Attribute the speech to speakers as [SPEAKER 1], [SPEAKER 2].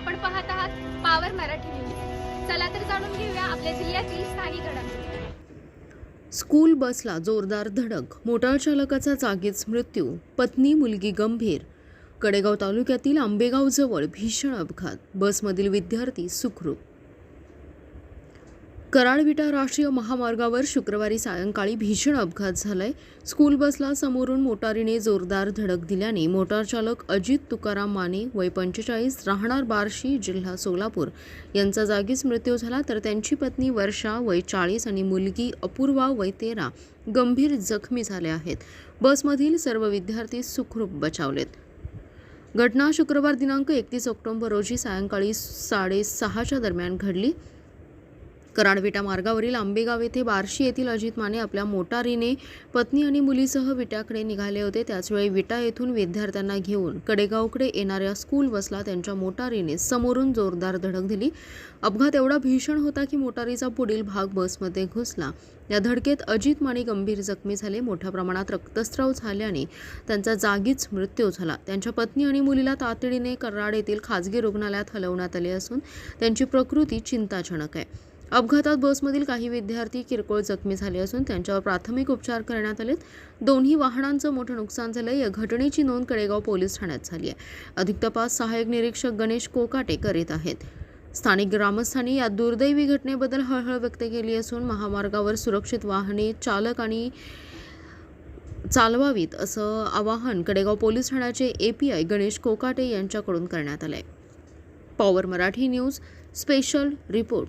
[SPEAKER 1] आपण पाहत आहात पावर मराठी न्यूज चला तर जाणून घेऊया आपल्या जिल्ह्यातील स्थानिक घडामोडी.
[SPEAKER 2] स्कूल बसला जोरदार धडक. मोटार चालकाचा जागीच मृत्यू. पत्नी मुलगी गंभीर. कडेगाव तालुक्यातील आंबेगावजवळ भीषण अपघात. बसमधील विद्यार्थी सुखरूप. कराडविटा राष्ट्रीय महामार्गावर शुक्रवारी सायंकाळी भीषण अपघात झालाय. स्कूल बसला समोरून मोटारीने जोरदार धडक दिल्याने मोटार चालक अजित तुकाराम माने वय पंचेचाळीस राहणार बार्शी जिल्हा सोलापूर यांचा जागीच मृत्यू झाला तर त्यांची पत्नी वर्षा वय चाळीस आणि मुलगी अपूर्वा वय तेरा गंभीर जखमी झाले आहेत. बसमधील सर्व विद्यार्थी सुखरूप बचावलेत. घटना शुक्रवार दिनांक एकतीस ऑक्टोबर रोजी सायंकाळी साडेसहाच्या दरम्यान घडली. कराडविटा मार्गावरील आंबेगाव येथे बार्शी येथील अजित माने आपल्या मोटारीने पत्नी आणि मुलीसह विट्याकडे निघाले होते. त्याचवेळी विटा येथून विद्यार्थ्यांना घेऊन कडेगावकडे येणाऱ्या स्कूल बसला त्यांच्या मोटारीने समोरून जोरदार धडक दिली. अपघात एवढा भीषण होता की मोटारीचा पुढील भाग बसमध्ये घुसला. या धडकेत अजित माने गंभीर जखमी झाले. मोठ्या प्रमाणात रक्तस्राव झाल्याने त्यांचा जागीच मृत्यू झाला. त्यांच्या पत्नी आणि मुलीला तातडीने कराड येथील खाजगी रुग्णालयात हलवण्यात आले असून त्यांची प्रकृती चिंताजनक आहे. अपघातात बसमधील काही विद्यार्थी किरकोळ जखमी झाले असून त्यांच्यावर प्राथमिक उपचार करण्यात आले दोन्ही वाहनांचं मोठं नुकसान झालं या घटनेची नोंद कडेगाव पोलीस ठाण्यात झाली आहे. अधिक तपास सहाय्यक निरीक्षक गणेश कोकाटे करीत आहेत. स्थानिक ग्रामस्थांनी या दुर्दैवी घटनेबद्दल हळहळ व्यक्त केली असून महामार्गावर सुरक्षित वाहने चालक आणि चालवावीत असं आवाहन कडेगाव पोलीस ठाण्याचे A P I Ganesh Kokate यांच्याकडून करण्यात आलं आहे power Marathi news special report.